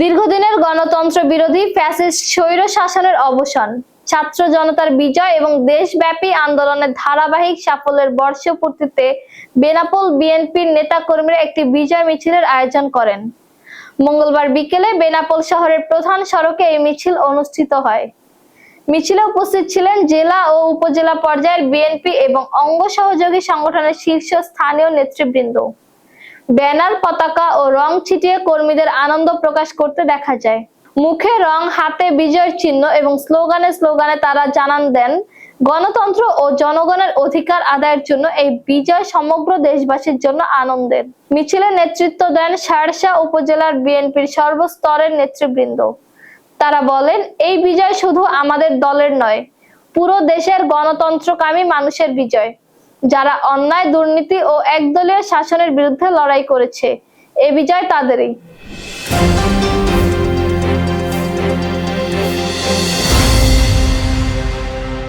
দীর্ঘদিনের গণতন্ত্র বিরোধী ফ্যাসিস্ট স্বৈর শাসনের অবসান, ছাত্র জনতার বিজয় এবং দেশব্যাপী আন্দোলনের ধারাবাহিক সাফল্যের বর্ষপূর্তিতে বেনাপোল বিএনপির নেতাকর্মীরা একটি বিজয় মিছিলের আয়োজন করেন। মঙ্গলবার বিকেলে বেনাপোল শহরের প্রধান সড়কে এই মিছিল অনুষ্ঠিত হয়। মিছিলে উপস্থিত ছিলেন জেলা ও উপজেলা পর্যায়ের বিএনপি এবং অঙ্গ সহযোগী সংগঠনের শীর্ষ স্থানীয় নেতৃবৃন্দ। ব্যানার পতাকা ও রং ছিটিয়ে কর্মীদের আনন্দ প্রকাশ করতে দেখা যায়। মুখে রং, হাতে বিজয়ের চিহ্ন এবং স্লোগানে স্লোগানে তারা জানান দেন, গণতন্ত্র ও জনগণের অধিকার আদায়ের জন্য এই বিজয় সমগ্র দেশবাসীর জন্য আনন্দের। মিছিলে নেতৃত্ব দেন শারশা উপজেলার বিএনপির সর্বস্তরের নেতৃবৃন্দ। তারা বলেন, এই বিজয় শুধু আমাদের দলের নয়, পুরো দেশের গণতন্ত্রকামী মানুষের বিজয়। যারা অন্যায় দুর্নীতি ও একদলীয় শাসনের বিরুদ্ধে লড়াই করেছে। এ বিজয় তাদেরই।